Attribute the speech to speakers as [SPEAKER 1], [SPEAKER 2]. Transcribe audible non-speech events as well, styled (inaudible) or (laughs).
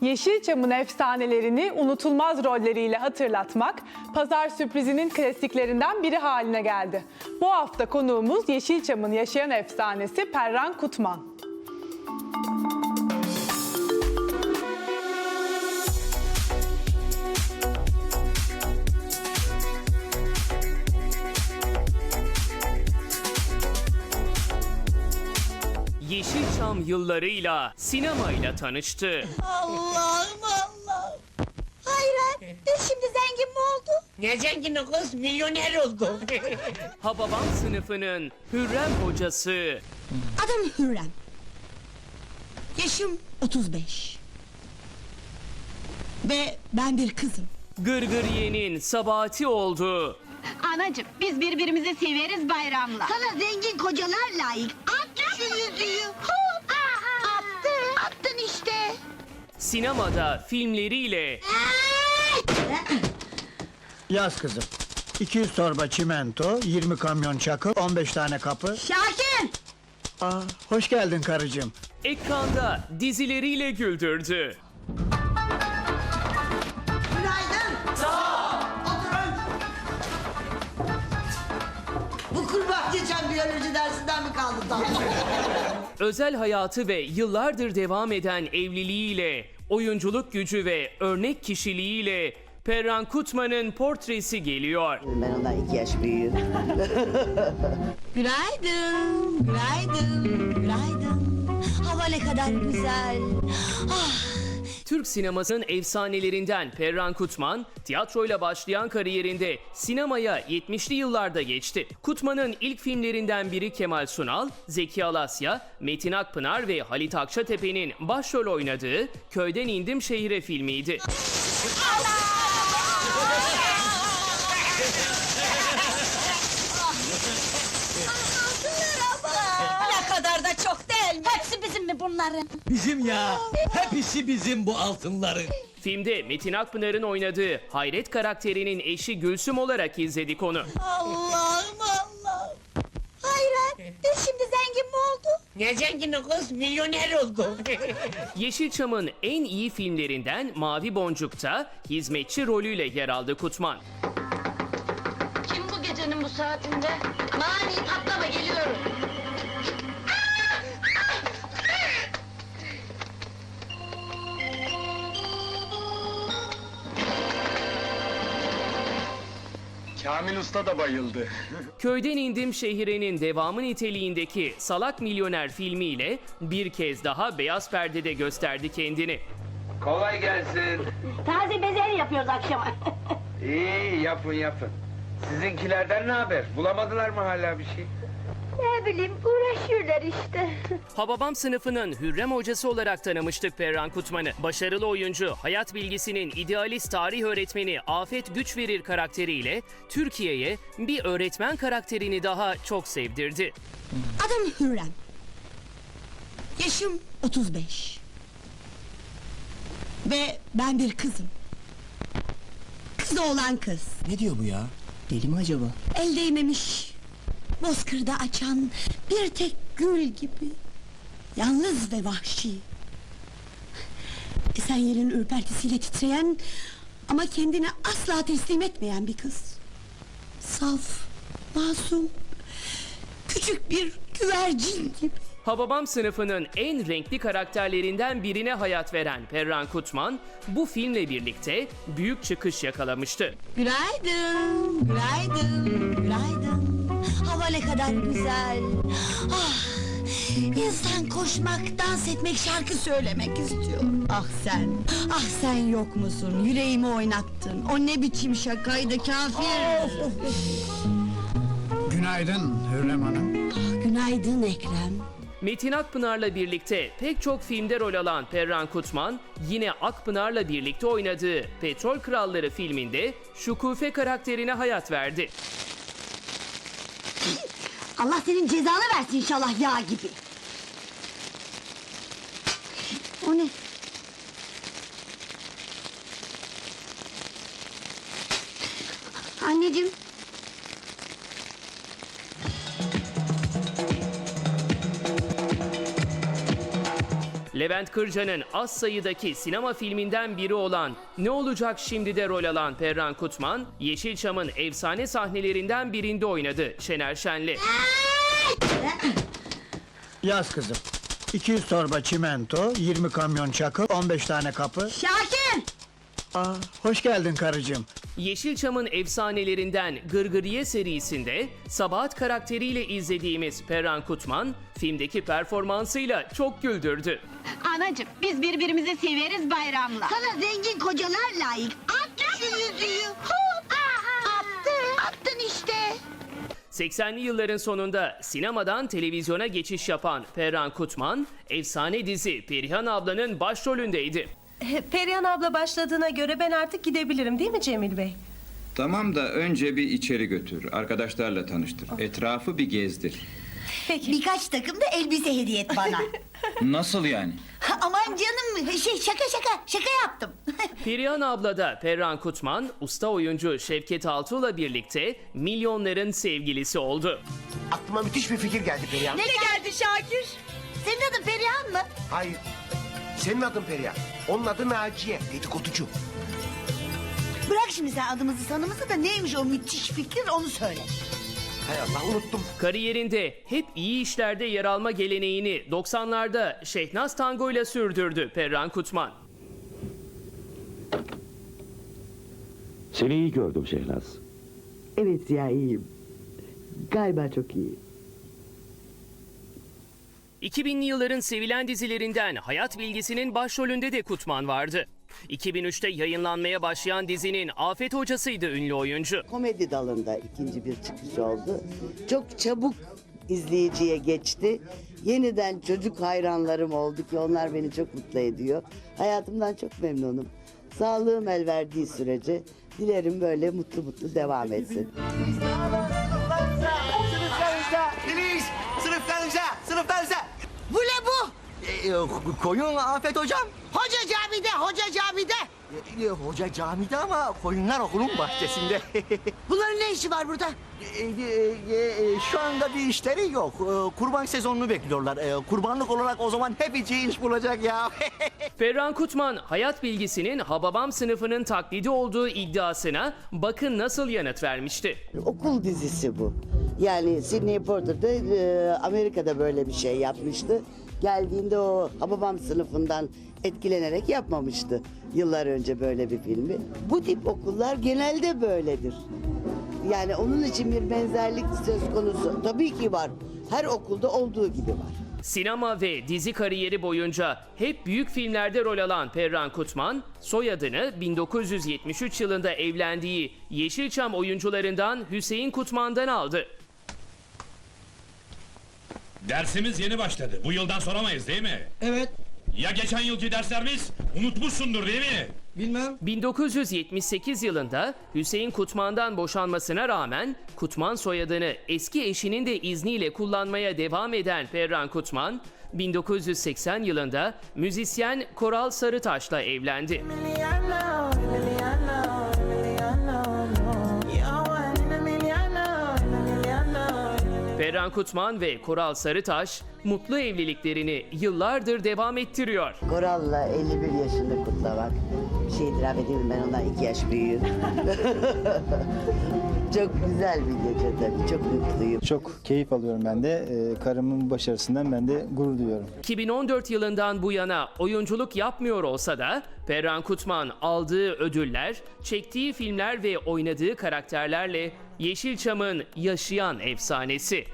[SPEAKER 1] Yeşilçam'ın efsanelerini unutulmaz rolleriyle hatırlatmak, pazar sürprizinin klasiklerinden biri haline geldi. Bu hafta konuğumuz Yeşilçam'ın yaşayan efsanesi Perran Kutman.
[SPEAKER 2] Yeşilçam yıllarıyla sinemayla tanıştı.
[SPEAKER 3] Allah'ım Allah'ım. Hayret. Şimdi zengin mi olduk?
[SPEAKER 4] Ne zengini kız milyoner oldu. (laughs)
[SPEAKER 2] Hababam sınıfının Hürrem hocası,
[SPEAKER 3] Adım Hürrem. Yaşım 35. Ve ben bir kızım.
[SPEAKER 2] Gırgırye'nin Sabati oldu.
[SPEAKER 5] Anacım biz birbirimizi severiz bayramla.
[SPEAKER 3] Sana zengin kocalar layık. At şu yüzüğü.
[SPEAKER 2] Sinemada filmleriyle
[SPEAKER 6] Yaz kızım. 200 torba çimento, 20 kamyon çakıl, 15 tane kapı.
[SPEAKER 3] Şakir.
[SPEAKER 6] Aa, hoş geldin karıcığım.
[SPEAKER 2] ekranda dizileriyle güldürdü. Özel hayatı ve yıllardır devam eden evliliğiyle, oyunculuk gücü ve örnek kişiliğiyle Perran Kutman'ın portresi geliyor.
[SPEAKER 7] Ben ondan iki yaş büyüğüm. (laughs)
[SPEAKER 3] Günaydın. Günaydın. Günaydın. Hava ne kadar güzel. Ah.
[SPEAKER 2] Türk sinemasının efsanelerinden Perran Kutman, tiyatroyla başlayan kariyerinde sinemaya 70'li yıllarda geçti. Kutman'ın ilk filmlerinden biri Kemal Sunal, Zeki Alasya, Metin Akpınar ve Halit Akçatepe'nin başrol oynadığı Köyden İndim Şehire filmiydi.
[SPEAKER 3] Ne bunların?
[SPEAKER 8] Bizim ya. Hepsi bizim bu altınların.
[SPEAKER 2] Filmde Metin Akpınar'ın oynadığı Hayret karakterinin eşi Gülsüm olarak izledik onu.
[SPEAKER 3] Allah'ım Allah'ım. Hayret. Biz şimdi zengin mi olduk?
[SPEAKER 4] ne zengini kız milyoner oldu. (laughs)
[SPEAKER 2] Yeşilçam'ın en iyi filmlerinden Mavi Boncuk'ta hizmetçi rolüyle yer aldı Kutman.
[SPEAKER 5] Kim bu gecenin bu saatinde? Mani patlama geliyorum.
[SPEAKER 9] Kamil Usta da bayıldı. (laughs)
[SPEAKER 2] Köyden indim şehrenin devamı niteliğindeki Salak Milyoner filmiyle bir kez daha beyaz perdede gösterdi kendini.
[SPEAKER 10] Kolay gelsin.
[SPEAKER 5] Taze bezelye yapıyoruz akşama.
[SPEAKER 10] İyi yapın yapın. Sizinkilerden ne haber? Bulamadılar mı hala bir şey?
[SPEAKER 5] Ne bileyim uğraşıyorlar işte. (laughs)
[SPEAKER 2] Hababam sınıfının Hürrem hocası olarak tanımıştık Perran Kutman'ı. Başarılı oyuncu, hayat bilgisinin idealist tarih öğretmeni Afet Güç Verir karakteriyle Türkiye'ye bir öğretmen karakterini daha çok sevdirdi.
[SPEAKER 3] Adım Hürrem. Yaşım 35. Ve ben bir kızım. Kız olan kız.
[SPEAKER 8] Ne diyor bu ya? Deli mi acaba?
[SPEAKER 3] El değmemiş. Bozkırda açan bir tek gül gibi. Yalnız ve vahşi. Esen yerin ürpertisiyle titreyen ama kendini asla teslim etmeyen bir kız. Saf, masum, küçük bir güvercin gibi.
[SPEAKER 2] Hababam sınıfının en renkli karakterlerinden birine hayat veren Perran Kutman bu filmle birlikte büyük çıkış yakalamıştı.
[SPEAKER 3] Günaydın, günaydın, günaydın. Hava ne kadar güzel. Ah, insan koşmak, dans etmek, şarkı söylemek istiyor. Ah sen, ah sen yok musun? Yüreğimi oynattın. O ne biçim şakaydı kafir.
[SPEAKER 6] Günaydın Hürrem Hanım.
[SPEAKER 3] Ah, günaydın Ekrem.
[SPEAKER 2] Metin Akpınar'la birlikte pek çok filmde rol alan Perran Kutman, yine Akpınar'la birlikte oynadığı Petrol Kralları filminde Şukufe karakterine hayat verdi.
[SPEAKER 3] Allah senin cezanı versin inşallah yağ gibi. O ne? Anneciğim.
[SPEAKER 2] Levent Kırca'nın az sayıdaki sinema filminden biri olan Ne Olacak Şimdi de rol alan Perran Kutman, Yeşilçam'ın efsane sahnelerinden birinde oynadı Şener Şen'le.
[SPEAKER 6] Yaz kızım. 200 torba çimento, 20 kamyon çakıl, 15 tane kapı.
[SPEAKER 3] Şakir!
[SPEAKER 6] Aa, hoş geldin karıcığım.
[SPEAKER 2] Yeşilçam'ın efsanelerinden Gırgırıye serisinde Sabahat karakteriyle izlediğimiz Perran Kutman, filmdeki performansıyla çok güldürdü.
[SPEAKER 5] Anacım biz birbirimizi severiz bayramla.
[SPEAKER 3] Sana zengin kocalar layık. At şu yüzüğü. Hop! Attı. Attın işte.
[SPEAKER 2] 80'li yılların sonunda sinemadan televizyona geçiş yapan Perran Kutman, efsane dizi Perihan ablanın başrolündeydi.
[SPEAKER 7] Perihan abla başladığına göre ben artık gidebilirim değil mi Cemil Bey?
[SPEAKER 11] Tamam da önce bir içeri götür. Arkadaşlarla tanıştır. Etrafı bir gezdir.
[SPEAKER 7] Peki.
[SPEAKER 3] Birkaç takım da elbise hediye et bana. (laughs)
[SPEAKER 11] Nasıl yani?
[SPEAKER 3] Aman canım şey şaka şaka şaka yaptım. (laughs)
[SPEAKER 2] Perihan abla da Perran Kutman, usta oyuncu Şevket Altuğ'la birlikte milyonların sevgilisi oldu.
[SPEAKER 8] Aklıma müthiş bir fikir geldi Perihan.
[SPEAKER 3] ne geldi Şakir? Senin adın Perihan mı?
[SPEAKER 8] Hayır. Senin adın Perihan. Onun adı Naciye. Dedikoducu.
[SPEAKER 3] Bırak şimdi sen adımızı sanımızı da neymiş o müthiş fikir onu söyle.
[SPEAKER 8] Hay Allah unuttum.
[SPEAKER 2] Kariyerinde hep iyi işlerde yer alma geleneğini 90'larda Şehnaz Tango ile sürdürdü Perran Kutman.
[SPEAKER 12] Seni iyi gördüm Şehnaz.
[SPEAKER 4] Evet ya iyiyim. Galiba çok iyi.
[SPEAKER 2] 2000'li yılların sevilen dizilerinden Hayat Bilgisi'nin başrolünde de Kutman vardı. 2003'te yayınlanmaya başlayan dizinin Afet Hocasıydı ünlü oyuncu.
[SPEAKER 4] Komedi dalında ikinci bir çıkış oldu. Çok çabuk izleyiciye geçti. Yeniden çocuk hayranlarım oldu ki onlar beni çok mutlu ediyor. Hayatımdan çok memnunum. Sağlığım el verdiği sürece dilerim böyle mutlu mutlu devam etsin.
[SPEAKER 8] Filiz! Sınıflarınıza! Sınıflarınıza!
[SPEAKER 3] Ne bu?
[SPEAKER 8] koyun Afet hocam.
[SPEAKER 3] Hoca camide hoca camide.
[SPEAKER 8] E, hoca camide ama koyunlar okulun bahçesinde. (laughs)
[SPEAKER 3] Bunların ne işi var burada?
[SPEAKER 8] E, şu anda bir işleri yok. E, kurban sezonunu bekliyorlar. E, kurbanlık olarak o zaman hep içi iş bulacak ya. (laughs)
[SPEAKER 2] Ferran Kutman, Hayat Bilgisi'nin Hababam sınıfının taklidi olduğu iddiasına bakın nasıl yanıt vermişti.
[SPEAKER 4] Okul dizisi bu. Yani Sidney Porter da e, Amerika'da böyle bir şey yapmıştı. Geldiğinde o Hababam sınıfından etkilenerek yapmamıştı. Yıllar önce böyle bir filmi. Bu tip okullar genelde böyledir. Yani onun için bir benzerlik söz konusu. Tabii ki var. Her okulda olduğu gibi var.
[SPEAKER 2] Sinema ve dizi kariyeri boyunca hep büyük filmlerde rol alan Perran Kutman, soyadını 1973 yılında evlendiği Yeşilçam oyuncularından Hüseyin Kutman'dan aldı.
[SPEAKER 9] Dersimiz yeni başladı. Bu yıldan soramayız değil mi?
[SPEAKER 8] evet.
[SPEAKER 9] Ya geçen yılki derslerimiz? Unutmuşsundur değil mi?
[SPEAKER 8] Bilmem.
[SPEAKER 2] 1978 yılında Hüseyin Kutman'dan boşanmasına rağmen Kutman soyadını eski eşinin de izniyle kullanmaya devam eden Ferran Kutman, 1980 yılında müzisyen Koral Sarıtaş'la evlendi. Ferran Kutman ve Koral Sarıtaş mutlu evliliklerini yıllardır devam ettiriyor.
[SPEAKER 4] Koral'la 51 yaşını kutlamak. Bir şey itiraf edeyim mi? ben ondan iki yaş büyüğüm. (laughs) Çok güzel bir gece tabii. Çok mutluyum.
[SPEAKER 12] Çok keyif alıyorum ben de. Ee, karımın başarısından ben de gurur duyuyorum.
[SPEAKER 2] 2014 yılından bu yana oyunculuk yapmıyor olsa da Ferran Kutman aldığı ödüller, çektiği filmler ve oynadığı karakterlerle Yeşilçam'ın yaşayan efsanesi.